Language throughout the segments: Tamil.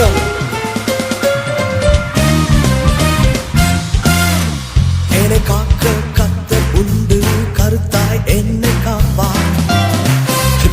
ஸ்தோத்திரம் என்னை காக்க கத்தர் உண்டு கருத்தாய் என்னை காப்பார்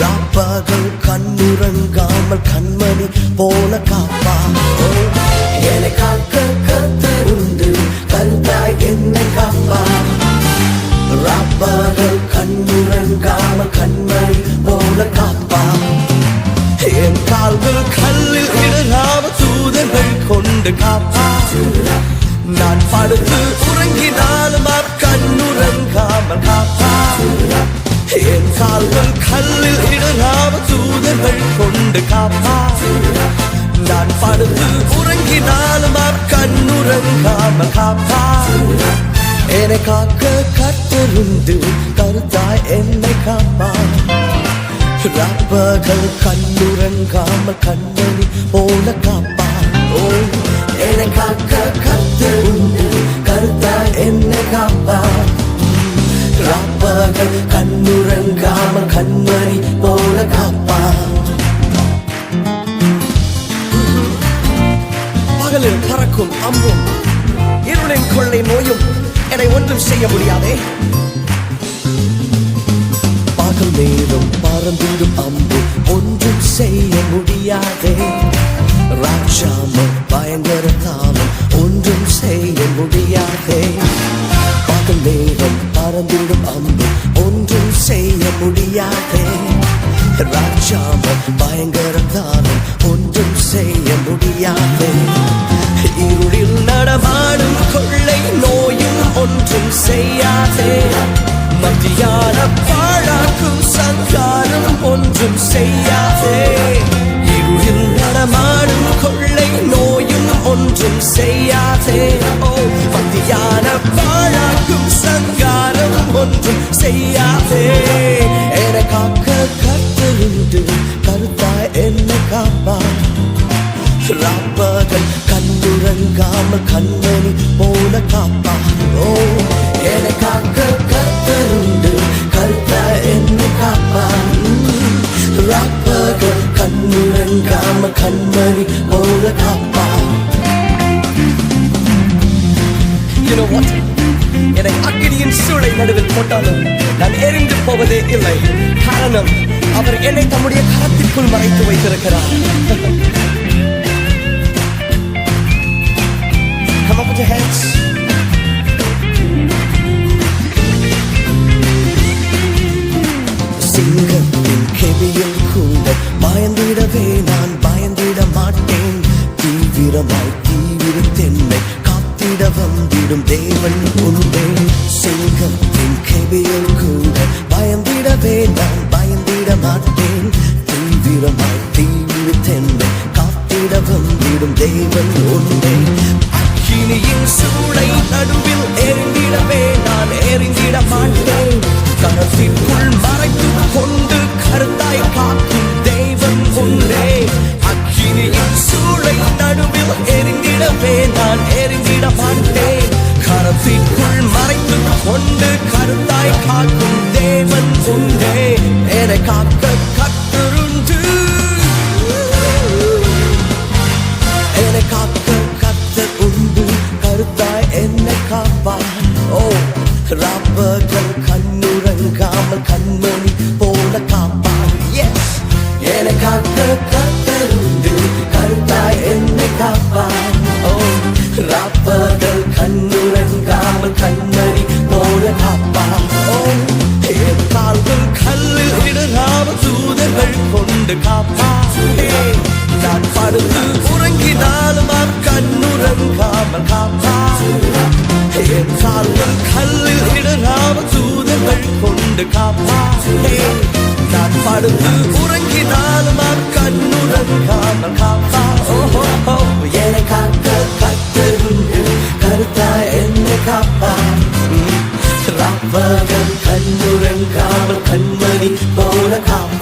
ராப்பகல் கண்ணுறங்காமல் கண்மணி போல காப்பா. என்னை காக்க கால்கள் கல்லில் இடராம தூதர்கள் கொண்டு காப்பா. நான் படுத்து உறங்கினாலும் அவர் கண்ணுறங்காமல் காப்பா. என்னை காக்க கத்தருண்டு கருத்தாய் என்னை காப்பா. ரப்பர்கள் கண்ணுறங்காமல் கண்ணனி போல காப்பா. ஓ என்னை காக்க கத்தருண்டு கருத்தாய் என்னை காப்பா. ரப்பர்கள் கண்ணுறங்காமல் கண்மணி போல காப்பா. பகலில் பறக்கும் அம்பும் இருளின் கொள்ளை நோயும் என்னை ஒன்றும் செய்ய முடியாதே. பகல் நேரம் பறந்திடும் அம்பு ஒன்றும் செய்ய முடியாதே. ராட்சாம பயங்கர காலம் ஒன்றும் செய்ய முடியாதே. பகல் நேரம் பறந்திடும் அம்பு முடியாதே ராட்சாம பயங்கர ஒன்றும் செய்ய முடியாதே. இருளில் நடமாடும் கொள்ளை நோயும் ஒன்றும் செய்யாதே. மத்தியான பாழாக்கும் சங்காரம் ஒன்றும் செய்யாதே. இருளில் நடமாடும் கொள்ளை நோயும் ஒன்றும் செய்யாதே. ஓ ராப்பகல் கண்ணுறங்காமல் கண்மணி போல காப்பா. ஓ காக்க கத்தருண்டு கருத்த என்ன காப்பா. ராப்பகல் கண்ணுறங்காமல் கண்மணி போல காப்பா. You know what? என்னை அக்கினியின் சூளை நடுவில் போட்டாலும் நான் எரிந்து போவதே இல்லை. காரணம் அவர் என்னை தம்முடைய கரத்திற்குள் மறைத்து வைத்திருக்கிறார். வந்திடும் தேவன் உண்டே. சிங்கத்தின் கெவியில் கூட பயந்திடவே நான் பயந்திட மாட்டேன். தீவிரமாய் தீவிர தென்னை காத்திட வந்திடும் தேவன் உண்டே. அக்கினியின் சூளை நடுவில் எரிந்திடவே நான் எரிந்திட மாட்டேன். கரத்திற்குள் மறைத்து கொண்டு கருத்தாய் காக்கும் தெய்வம் உண்டே. அக்கினியின் சூளை நடுவில் எரிந்திடவே நான் எரிந்திட மாட்டேன். கொண்டு கருத்தாய் காக்கும் தேவன் உண்டே. என காக்க கத்தருண்டு. என காக்க கத்தர் உண்டு. கருத்தாய் என்ன காப்பான் ஓ ராப்பர் கொண்டு காப்பாடே நான் படுத்து உறங்கினாலும் அவர் கண்ணுறங்காமல் காப்பார் என் கால்கள் கல்லில் இடராம தூதர்கள் கொண்டு காப்பாடே நான் படுத்து உறங்கினாலும் அவர் கண்ணுறங்காமல் காப்பார் ஓஹோ ஓ, காக்க கத்தருண்டு கருத்தா என்ன காப்பா ராப்பகல் கண்ணுறங்காமல் கண்மணி போல காப்பா